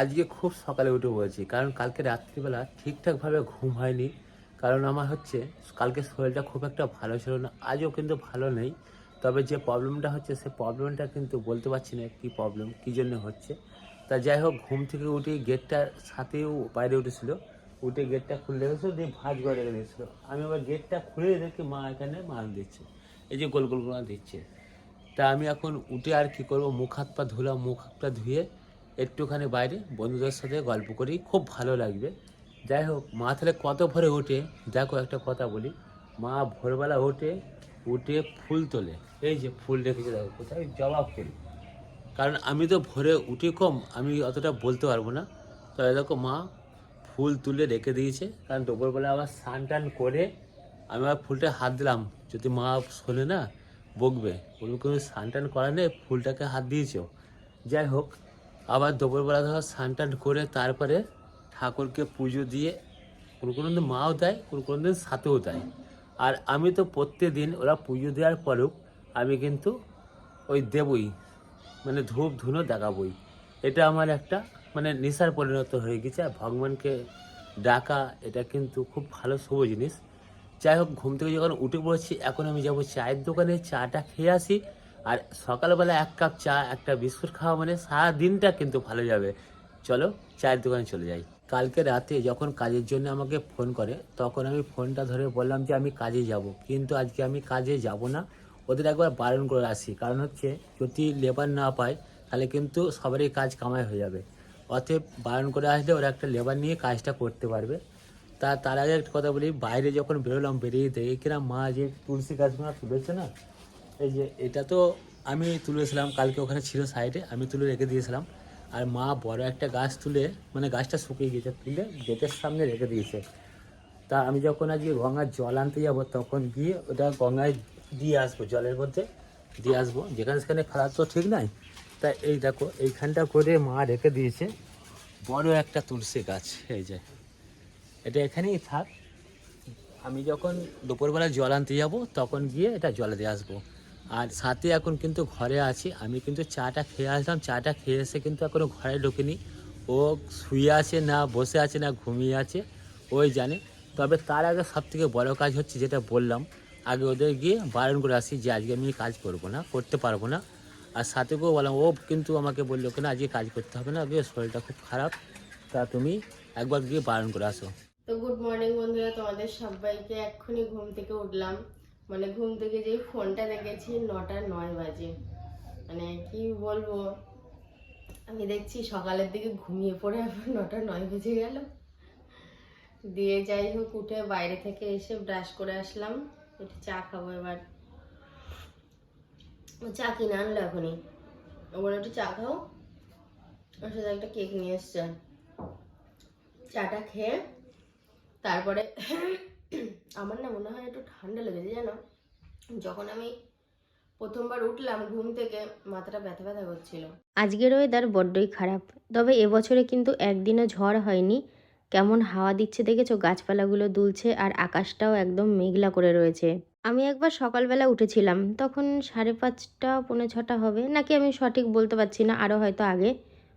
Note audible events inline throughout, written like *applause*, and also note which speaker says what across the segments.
Speaker 1: আজকে খুব সকালে উঠে পড়েছি, কারণ কালকে রাত্রিবেলা ঠিকঠাকভাবে ঘুম হয়নি। কারণ আমার হচ্ছে, কালকে শরীরটা খুব একটা ভালো ছিল না, আজও কিন্তু ভালো নেই। তবে যে প্রবলেমটা হচ্ছে, সে প্রবলেমটা কিন্তু বলতে পারছি না কী প্রবলেম, কী জন্য হচ্ছে। তা যাই হোক, ঘুম থেকে উঠে গেটটার সাথেও বাইরে উঠেছিল। উঠে গেটটা খুলে রেখেছিল, দিয়ে ভাঁজ করে রেখে দিয়েছিল। আমি আবার গেটটা খুলে দেখি মা এখানে মাছ দিচ্ছে, এই যে গোল গোল গোলা দিচ্ছে। তা আমি এখন উঠে আর কি করব, মুখ হাত পা ধুলাম, মুখ হাত পা ধুয়ে একটুখানি বাইরে বন্ধুদের সাথে গল্প করি, খুব ভালো লাগবে। যাই হোক, মা তাহলে কত ভোরে ওঠে? দেখো একটা কথা বলি, মা ভোরবেলা ওঠে, উঠে ফুল তোলে। এই যে ফুল রেখেছে, দেখো কোথায় জবাব ফুল। কারণ আমি তো ভোরে উঠে কম, আমি অতটা বলতে পারব না। তো দেখো মা ফুল তুলে রেখে দিয়েছে, কারণ দুপুরবেলা আবার স্নান টান করে আমি আবার ফুলটা হাত দিলাম। যদি মা শোনে না, বকবে। বলবে, কোনো স্নান টান করা নেই, ফুলটাকে হাত দিয়েছ। যাই হোক আবার দুপুরবেলা ধর স্নান টান করে তারপরে ঠাকুরকে পুজো দিয়ে কোনো কোনো দিন মাও দেয়, কোনো কোনো দিন সাথেও দেয়। আর আমি তো প্রত্যেক দিন ওরা পুজো দেওয়ার পরেও আমি কিন্তু ওই দেবই মানে ধূপ ধুনো দেখাবই। এটা আমার একটা মানে নেশার পরিণত হয়ে গেছে। আর ভগবানকে ডাকা, এটা কিন্তু খুব ভালো, শুভ জিনিস। যাই হোক, ঘুম থেকে যখন উঠে পড়েছি, এখন আমি যাব চায়ের দোকানে, চাটা খেয়ে আসি। আর সকালবেলা এক কাপ চা একটা বিস্কুট খাওয়া মানে সারা দিনটা কিন্তু ভালো যাবে। চলো চায়ের দোকানে চলে যাই। কালকে রাতে যখন কাজের জন্য আমাকে ফোন করে, তখন আমি ফোনটা ধরে বললাম যে আমি কাজে যাব। কিন্তু আজকে আমি কাজে যাব না। ওদের একবার বারণ করে আসি। কারণ হচ্ছে যদি লেবার না পায়, তাহলে কিন্তু সবারই কাজ কামাই হয়ে যাবে। অতএব বারণ করে আসলে ওরা একটা লেবার নিয়ে কাজটা করতে পারবে। তা তার আগে একটা কথা বলি, বাইরে যখন বেরোলাম, বেরিয়ে দেখি কিনা মা যে তুলসী গাছগুলো তুলেছে না এই যে এটা তো আমি তুলেছিলাম, কালকে ওখানে ছিল সাইডে আমি তুলে রেখে দিয়েছিলাম। আর মা বড় একটা গাছ তুলে মানে গাছটা শুকিয়ে গেছে তুলে গেটের সামনে রেখে দিয়েছে। তা আমি যখন আজকে গঙ্গার জল আনতে যাব, তখন গিয়ে ওটা গঙ্গায় দিয়ে আসব, জলের মধ্যে দিয়ে আসব। যেখানে সেখানে ফেলার তো ঠিক নাই। তা এই দেখো, এইখানটা করে মা রেখে দিয়েছে। বড় একটা তুলসী গাছ, এই যে। এটা এখানেই থাক। আমি যখন দুপুরবেলা জল আনতে যাব, তখন গিয়ে এটা জলে দিয়ে আসব। আর সাথে এখন কিন্তু ঘরে আছি। আমি কিন্তু চাটা খেয়ে আসলাম। চাটা খেয়ে এসে কিন্তু এখনও ঘরে ঢুকিনি। ও শুয়ে আছে না, বসে আছে না, ঘুমিয়ে আছে, ওই জানে। তবে তার আগে সব থেকে বড়ো কাজ হচ্ছে যেটা বললাম, আগে ওদের গিয়ে বারণ করে আসি যে আজকে আমি কাজ করব না, করতে পারব না। আর সাথেকেও বললাম, ও কিন্তু আমাকে বলল কেন আজকে কাজ করতে হবে না আজকে শরীরটা খুব খারাপ। তা তুমি একবার গিয়ে বারণ করে আসো।
Speaker 2: তো গুড মর্নিং বন্ধুরা, তোমাদের সবাইকে এক্ষুনি ঘুম থেকে উঠলাম। মানে ঘুম থেকে যেই ফোনটা রেখেছি নটা নয় বাজে। মানে কি বলব? আমি দেখছি সকালের দিকে ঘুমিয়ে পড়ে আবার নটা নয় বেজে গেল। দিয়ে যাই হোক, উঠে বাইরে থেকে এসে ব্রাশ করে আসলাম। একটু চা খাব এবার। চা কিনে আনলো এখনই। ও বলে, একটু চা খাও। ওর সাথে একটা কেক নিয়ে এসছে। চাটা খেয়ে তারপরে *clears throat* আমার না মনে হয় একটু ঠান্ডা লেগেছে জানো? যখন আমি প্রথমবার উঠলাম ঘুম থেকে, মাথাটা ব্যথা ব্যথা করছিল।
Speaker 3: আজকের ওয়েদার বড্ডই খারাপ। তবে এবছরে কিন্তু একদিনও ঝড় হয়নি। কেমন হাওয়া দিচ্ছে দেখেছ? গাছপালাগুলো দুলছে আর আকাশটাও একদম মেঘলা করে রয়েছে। আমি একবার সকালবেলা উঠেছিলাম, তখন সাড়ে পাঁচটা, পৌনে ছটা হবে। নাকি আমি সঠিক বলতে পারছি না আরও হয়তো আগে।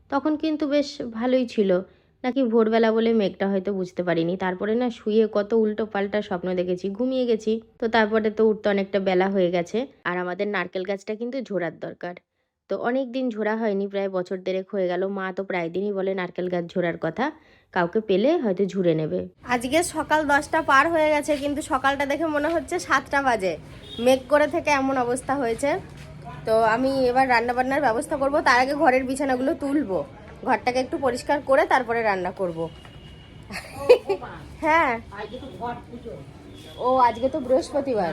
Speaker 3: তখন কিন্তু বেশ ভালোই ছিল। নাকি ভোরবেলা বলে মেঘটা হয়তো বুঝতে পারিনি। তারপরে না শুয়ে কত উল্টো পাল্টা স্বপ্ন দেখেছি, ঘুমিয়ে গেছি। তো তারপরে তো উঠতে অনেকটা বেলা হয়ে গেছে। আর আমাদের নারকেল গাছটা কিন্তু ঝোড়ার দরকার। তো অনেক দিন ঝোড়া হয়নি, প্রায় বছর দেড়েক হয়ে গেল। মা তো প্রায় দিনই বলে নারকেল গাছ ঝোড়ার কথা। কাউকে পেলে হয়তো ঝুড়ে নেবে।
Speaker 2: আজকে সকাল দশটা পার হয়ে গেছে, কিন্তু সকালটা দেখে মনে হচ্ছে সাতটা বাজে। মেঘ করে থেকে এমন অবস্থা হয়েছে। তো আমি এবার রান্না বান্নার ব্যবস্থা করব। তার আগে ঘরের বিছানাগুলো তুলবো। ঘরটাকে একটু পরিষ্কার করে তারপরে রান্না করব। হ্যাঁ। ও, আজকে তো বৃহস্পতিবার।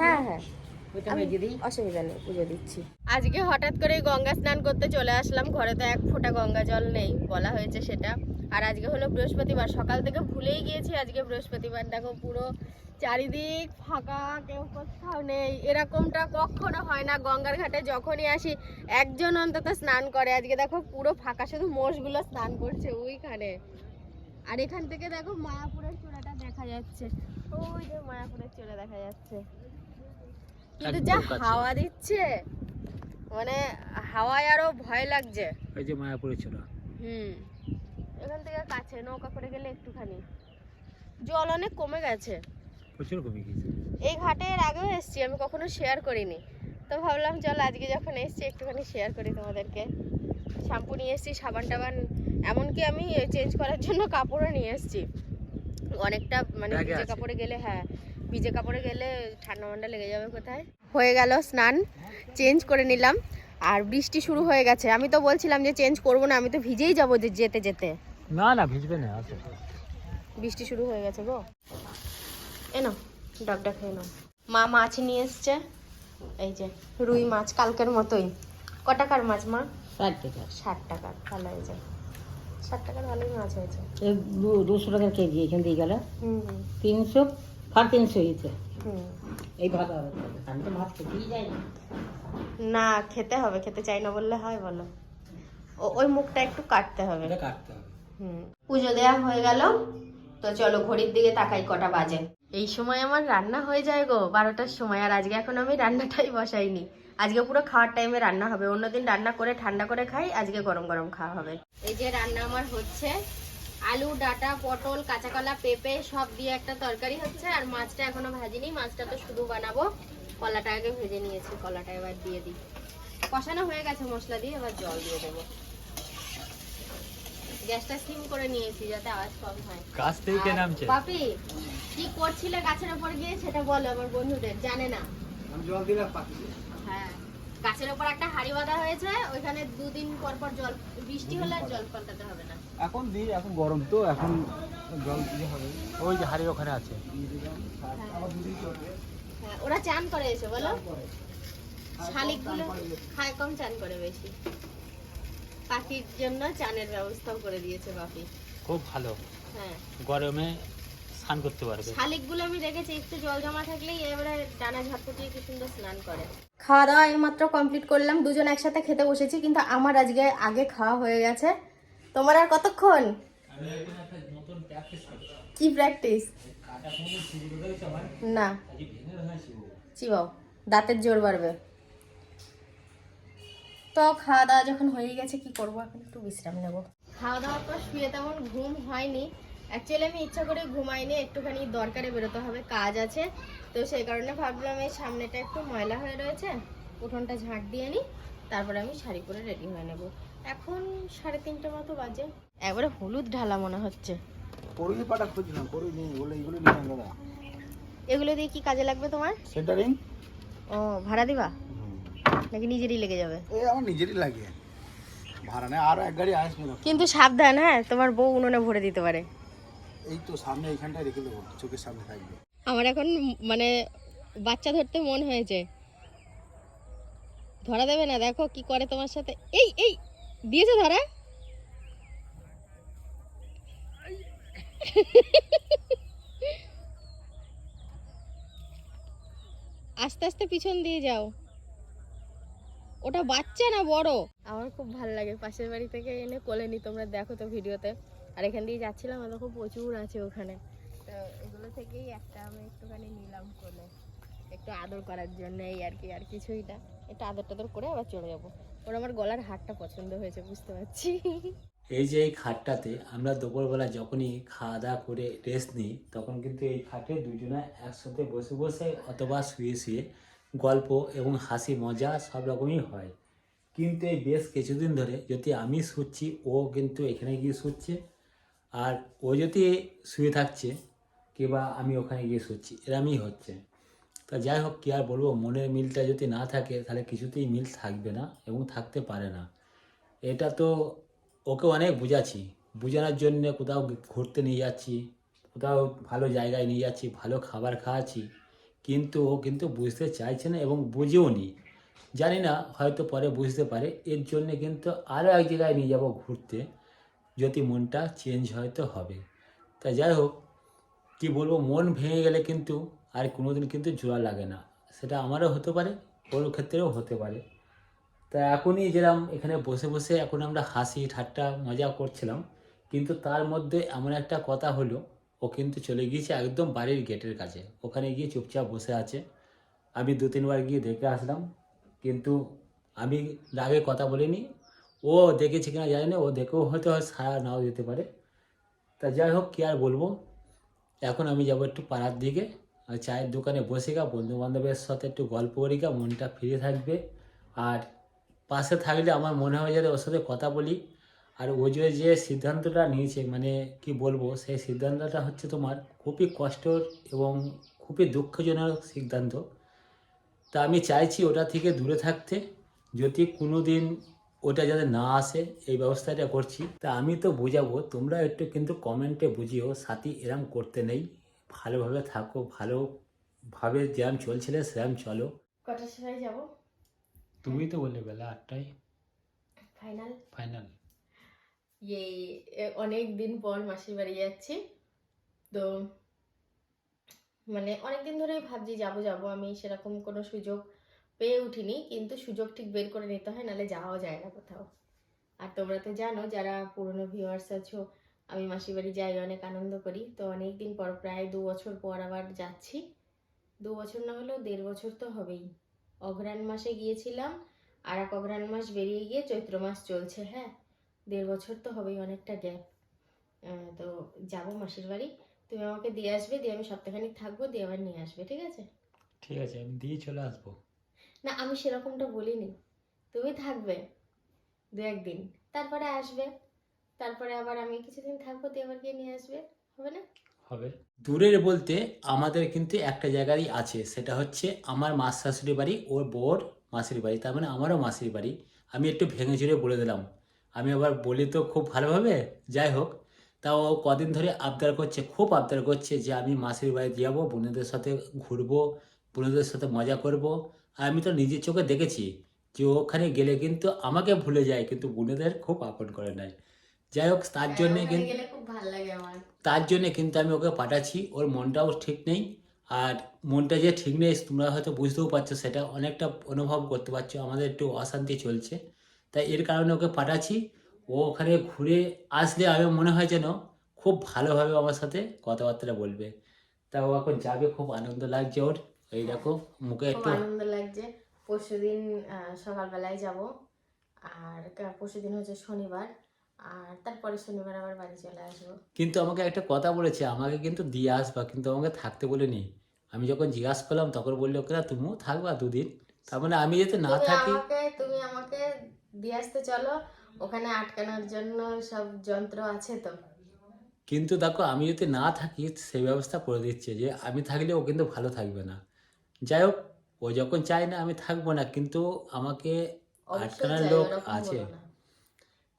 Speaker 2: হ্যাঁ হ্যাঁ। অসুবিধা নেই, পুজো দিচ্ছি। আজকে হঠাৎ করে গঙ্গা স্নান করতে চলে আসলাম, ঘরে তো এক ফোঁটা গঙ্গা জল নেই, বলা হয়েছে সেটা। আর আজকে হলো বৃহস্পতিবার। সকাল থেকে ভুলেই গিয়েছি আজকে বৃহস্পতিবার। দেখো পুরো চারিদিক ফাঁকা কেউ কোথাও নেই। এরকমটা কখনো হয় না। গঙ্গার ঘাটে যখনই আসি একজন অন্তত স্নান করে। আজকে দেখো পুরো ফাঁকা শুধু মোষগুলো স্নান করছে ওইখানে। আর এখান থেকে দেখো মায়াপুরের চূড়াটা দেখা যাচ্ছে। ওই যে মায়াপুরের চূড়া দেখা যাচ্ছে। কিন্তু যা হাওয়া দিচ্ছে মানে হাওয়ায় আরও ভয় লাগছে।
Speaker 1: ওই যে মায়াপুরের ছোড়া
Speaker 2: হুম। কাছে নৌকা করে গেলে একটুখানি। জল অনেক কমে গেছে।
Speaker 1: প্রচুর কমে গিয়েছে।
Speaker 2: এই ঘাটে এর আগেও এসেছি আমি কখনো শেয়ার করিনি। তো ভাবলাম চল আজকে যখন এসেছি একটুখানি শেয়ার করি তোমাদেরকে। শ্যাম্পু নিয়ে এসেছি সাবান টাবান এমনকি আমি চেঞ্জ করার জন্য কাপড়ও নিয়ে এসেছি। অনেকটা মানে ভিজে কাপড়ে গেলে হ্যাঁ ভিজে কাপড়ে গেলে ঠান্ডা মান্ডা লেগে যাবে কোথায়? হয়ে গেল স্নান চেঞ্জ করে নিলাম। আর বৃষ্টি শুরু হয়ে গেছে। আমি তো বলছিলাম যে চেঞ্জ করব না আমি তো ভিজেই যাব যেতে যেতে।
Speaker 1: না না ভিজবে না আসো
Speaker 2: বৃষ্টি শুরু হয়ে গেছে গো। এনো ডাবটা খেয়ে নাও। মা মাছ নিয়ে এসছে। এই যে রুই মাছ কালকের মতোই। ক টাকার মাছ মা?
Speaker 4: ষাট টাকা
Speaker 2: ষাট টাকার ভালো হয়েছে ষাট টাকার ভালোই মাছ হয়েছে।
Speaker 4: এই দু- দুশো টাকার কেজি এখান দিয়ে গেল। তিনশো সাড়ে তিনশো হয়েছে।
Speaker 2: হুম।
Speaker 4: এই ভালো হবে। আমি তো মাছ খেতেই যাই না।
Speaker 2: না খেতে হবে খেতে চাই না বললে হয় বলো। ও ওই মুখটা একটু কাটতে হবে।
Speaker 1: কাটতে হবে।
Speaker 2: পুজো দেওয়া হয়ে গেল। তো চলো ঘড়ির দিকে তাকাই কটা বাজে। এই সময় আমার রান্না হয়ে যায় গো বারোটার সময় আর আজকে এখন আমি রান্নাটাই বসাইনি। আজকে পুরো খাওয়ার টাইমে রান্না হবে। অন্যদিন রান্না করে ঠান্ডা করে খাই আজকে গরম গরম খাওয়া হবে। এই যে রান্না আমার হচ্ছে আলু ডাটা পটল কাঁচা কলা পেঁপে সব দিয়ে একটা তরকারি হচ্ছে আর মাছটা এখনও ভাজিনি। মাছটা তো শুধু বানাবো। কলাটা আগে ভেজে নিয়েছি কলাটা এবার দিয়ে দিই। কষানো হয়ে গেছে মশলা দিয়ে এবার জল দিয়ে দেবো। গ্যাসটা সিম করে নিয়েছি যাতে আওয়াজ কম হয়।
Speaker 1: গাছ থেকে কে নামছে।
Speaker 2: পাপি কি করছিলে গাছের উপর গিয়ে সেটা বলো আমার বন্ধুদের জানে না।
Speaker 1: আমি জল দিলাম
Speaker 2: হ্যাঁ গাছের উপর একটা হাড়ি বাঁধা হয়েছে ওইখানে দুদিন পর পর জল বৃষ্টি হলে আর জল পাল্টাতে হবে না।
Speaker 5: এখন দিই এখন গরম তো এখন জল দিতে হবে।
Speaker 1: ওই যে হাড়ি ওখানে আছে।
Speaker 2: হ্যাঁ ওরা চান করে এসে বলো। শালিকগুলো খায় কম চান করে বেশি। পাখির জন্য চানের ব্যবস্থাও করে দিয়েছে বাপি।
Speaker 1: খুব ভালো।
Speaker 2: হ্যাঁ।
Speaker 1: গরমে স্নান করতে পারবে।
Speaker 2: শালিকগুলো আমি দেখেছি একটু জল জমা থাকলেই এবারে ডানা ঝটপটিয়ে কি সুন্দর স্নান করে। খাওয়া দাওয়া এইমাত্র কমপ্লিট করলাম দুজন একসাথে খেতে বসেছি কিন্তু আমার আজকে আগে খাওয়া হয়ে গেছে। তোমার আর কতক্ষণ? কি প্র্যাকটিস না। চিবাও দাঁতের জোর বাড়বে। তো খাওয়া দাওয়া যখন হয়ে গেছে কি করব? এখন একটু বিশ্রাম নেব। খাওয়া দাওয়ার পর শুয়ে তেমন ঘুম হয়নি। অ্যাকচুয়ালি আমি ইচ্ছা করে ঘুমাইনি একটুখানি দরকারে বেরোতে হবে কাজ আছে। তো সেই কারণে ভাবলাম এই সামনেটা একটু ময়লা হয়ে রয়েছে উঠোনটা ঝাঁট দিয়ে নিই তারপরে আমি শাড়ি পরে রেডি হয়ে নেব। এখন সাড়ে তিনটে মতো বাজে। একবারে হলুদ ঢালা মনে হচ্ছে।
Speaker 5: পরুই পাটা খুঁজলাম পরুই নেই বলে এইগুলো নিয়ে আনলো
Speaker 2: এগুলো দিয়ে কি কাজে লাগবে তোমার?
Speaker 5: সেন্টারিং?
Speaker 2: ও ভাড়া দিবা? নাকি নিজেরই লেগে যাবে?
Speaker 5: আমার নিজেরই লাগে। ভাড়া নেই আরও এক গাড়ি আসবে না
Speaker 2: কিন্তু সাবধান হ্যাঁ তোমার বউ উনুনে ভরে দিতে পারে।
Speaker 5: এই তো সামনে এইখানটায় রেখে দেবো চোখের সামনে থাকবে।
Speaker 2: আমার এখন মানে বাচ্চা ধরতে মন হয়েছে। ধরা দেবে না দেখো কি করে তোমার সাথে। এই এই দিয়েছে ধরা? আস্তে আস্তে পিছন দিয়ে যাও। ওটা বাচ্চা না বড়? আমার খুব ভালো লাগে পাশের বাড়ি থেকে এনে কোলে নি তোমরা দেখো তো ভিডিওতে। আর এখান দিয়ে যাচ্ছিলাম আমার খুব প্রচুর আছে ওখানে। তো এগুলো থেকেই একটা আমি একটুখানি নিলাম কোলে। একটু আদর করার জন্য এই আর কি আর কিছুই না। একটু আদর টাদর করে আবার চলে যাব। ওর আমার গলার হারটা পছন্দ হয়েছে বুঝতে পারছি।
Speaker 1: এই যে এই খাটটাতে আমরা দুপুরবেলা যখনই খাওয়া দাওয়া করে রেস্ট নিই তখন কিন্তু এই খাটে দুজনে একসাথে বসে বসে অথবা শুয়ে শুয়ে গল্প এবং হাসি, মজা সব রকমই হয়। কিন্তু এই বেশ কিছুদিন ধরে যদি আমি শুচ্ছি, ও কিন্তু এখানে গিয়ে শুচ্ছে আর ও যদি শুয়ে থাকছে কিংবা আমি ওখানে গিয়ে শুচ্ছি, এরমই হচ্ছে। তা যাই হোক, কী আর বলব, মনের মিলটা যদি না থাকে, তাহলে কিছুতেই মিল থাকবে না এবং থাকতে পারে না। এটা তো ওকে অনেক বুঝাচ্ছি। বোঝানোর জন্য কোথাও ঘুরতে নিয়ে যাচ্ছি, কোথাও ভালো জায়গায় নিয়ে যাচ্ছি, ভালো খাবার খাওয়াচ্ছি। কিন্তু ও কিন্তু বুঝতে চাইছে না এবং বুঝেও নি। জানি না, হয়তো পরে বুঝতে পারে। এর জন্য কিন্তু আরও এক জায়গায় নিয়ে যাব ঘুরতে, যদি মনটা চেঞ্জ হয়তো হবে। তা যাই হোক, কী বলব, মন ভেঙে গেলে কিন্তু আর কোনোদিন কিন্তু জোড়া লাগে না। সেটা আমারও হতে পারে, ওর ক্ষেত্রেও হতে পারে। তা এখনই যেরকম এখানে বসে বসে এখন আমরা হাসি, ঠাট্টা, মজা করছিলাম। কিন্তু তার মধ্যে এমন একটা কথা হলো ও কিন্তু চলে গিয়েছে একদম বাড়ির গেটের কাছে। ওখানে গিয়ে চুপচাপ বসে আছে। আমি দু তিনবার গিয়ে দেখে আসলাম, কিন্তু আমি রাগে কথা বলিনি। ও দেখেছে কিনা জানি না, ও দেখেও হয়তো সারা নাও দিতে পারে। তা যাই হোক, কী আর বলব? এখন আমি যাব একটু পাড়ার দিকে। আর চায়ের দোকানে বসে গা বন্ধু বান্ধবের সাথে একটু গল্প করি গা, মনটা ফ্রি থাকবে। আর পাশে থাকলে আমার মনে হয় যাতে ওর সাথে কথা বলি। আর ও যে যে সিদ্ধান্তটা নিয়েছে মানে কি বলব সেই সিদ্ধান্তটা হচ্ছে তোমার খুবই কষ্টর এবং খুবই দুঃখজনক সিদ্ধান্ত। তা আমি চাইছি ওটা থেকে দূরে থাকতে যদি কোনো দিন ওটা যাতে না আসে এই ব্যবস্থাটা করছি। তা আমি তো বুঝাবো তোমরা একটু কিন্তু কমেন্টে বুঝিও সাথী এরম করতে নেই। ভালোভাবে থাকো ভালোভাবে যেরম চলছিলে সেরম চলো।
Speaker 2: কটার সময় যাব?
Speaker 1: তুমি তো বললে বেলা আটটায়।
Speaker 2: ফাইনাল
Speaker 1: ফাইনাল
Speaker 2: ইয়ে অনেক দিন পর মাসির বাড়ি যাচ্ছি। তো মানে অনেক দিন ধরেই ভাবছি যাব যাব। আমি সেরকম কোনো সুযোগ পেয়ে উঠিনি, কিন্তু সুযোগ ঠিক বের করে নিতে হয়, নাহলে যাওয়া যায় না কোথাও। আর তোমরা তো জানো, যারা পুরনো ভিউয়ার্স আছো, আমি মাসির বাড়ি যাই, অনেক আনন্দ করি। তো অনেক দিন পর, প্রায় দু বছর পর আবার যাচ্ছি। দু বছর না হলেও দেড় বছর তো হবেই। অঘ্রাণ মাসে গিয়েছিলাম, আর এক অঘ্রাণ মাস বেরিয়ে গিয়ে চৈত্র মাস চলছে হ্যাঁ? দেড় বছর তো হবেই অনেকটা গ্যাপ তো যাব মাসির বাড়ি। তুমি আমাকে দিয়ে আসবে দিয়ে আমি সপ্তাহখানিক থাকব দিয়ে আবার নিয়ে আসবে ঠিক আছে?
Speaker 1: ঠিক আছে আমি দিয়ে চলে আসব।
Speaker 2: না আমি সেরকমটা বলিনি। তুমি থাকবে দু একদিন তারপরে আসবে। তারপরে আবার আমি কিছুদিন থাকব দিয়ে আবার গিয়ে নিয়ে আসবে হবে না?
Speaker 1: হবে। দূরের বলতে আমাদের কিন্তু একটা জায়গারই আছে সেটা হচ্ছে আমার মাস শাশুড়ি বাড়ি ওর বোর মাসির বাড়ি তার মানে আমারও মাসির বাড়ি। আমি একটু ভেঙে চুরে বলে দিলাম। আমি আবার বলি তো খুব ভালোভাবে যাই হোক। তাও ও কদিন ধরে আবদার করছে খুব আবদার করছে যে আমি মাসির বাড়িতে যাব বোনেদের সাথে ঘুরবো বোনেদের সাথে মজা করব। আর আমি তো নিজের চোখে দেখেছি যে ওখানে গেলে কিন্তু আমাকে ভুলে যায় কিন্তু বোনেদের খুব আপন করে নেয়। যাই হোক তার জন্যে কিন্তু তার জন্যে কিন্তু আমি ওকে পাঠাচ্ছি ওর মনটাও ঠিক নেই। আর মনটা যে ঠিক নেই তোমরা হয়তো বুঝতেও পারছ সেটা অনেকটা অনুভব করতে পারছ আমাদের একটু অশান্তি চলছে। তাই এর কারণে ওকে পাঠাচ্ছি। ও ওখানে ঘুরে আসলে আমি মনে হয় যেন খুব ভালোভাবে আমার সাথে কথাবার্তা বলবে। তা ও এখন যাবে খুব আনন্দ লাগছে ওর। এই দেখো মুখে একটু
Speaker 2: আনন্দ লাগছে। পরশুদিন আহ, সকালবেলায় যাব। আর কা- পরশুদিন হচ্ছে শনিবার। আর তারপরে শনিবার আবার বাড়ি চলে আসব।
Speaker 1: কিন্তু আমাকে একটা কথা বলেছে আমাকে কিন্তু দিয়ে আসবা কিন্তু আমাকে থাকতে বলেনি। আমি যখন জিজ্ঞাসা করলাম তখন বলল ওকে তুমিও থাকবা দুদিন। তার মানে আমি যাতে না থাকি
Speaker 2: আমাকে দিয়ে আসতে চলো। ওখানে আটকানোর জন্য সব যন্ত্র আছে তো।
Speaker 1: কিন্তু দেখো আমি যদি না থাকি সেই ব্যবস্থা করে দিচ্ছে যে আমি থাকলে ও কিন্তু ভালো থাকবে না। যাই হোক ও যখন চায় না আমি থাকব না কিন্তু আমাকে আটকানোর লোক আছে।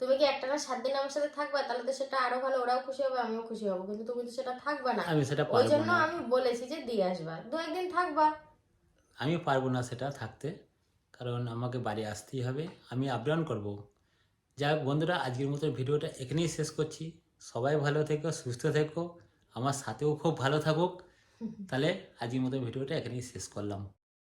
Speaker 2: তুমি কি একটা না সাত দিন আমার সাথে থাকবা? তাহলে তো সেটা আরও ভালো ওরাও খুশি হবে আমিও খুশি হব। কিন্তু তুমি তো সেটা থাকবা না।
Speaker 1: আমি সেটা
Speaker 2: ওই জন্য আমি বলেছি যে দিয়ে আসবা। দু একদিন থাকবা।
Speaker 1: আমি পারব না সেটা থাকতে। কারণ আমাকে বাড়ি আসতেই হবে। আমি আপডাউন করব। যাই বন্ধুরা আজকের মতো ভিডিওটা এখানেই শেষ করছি। সবাই ভালো থেকো সুস্থ থেকো। আমার সাথেও খুব ভালো থাকুক। তাহলে আজকের মতো ভিডিওটা এখানেই শেষ করলাম।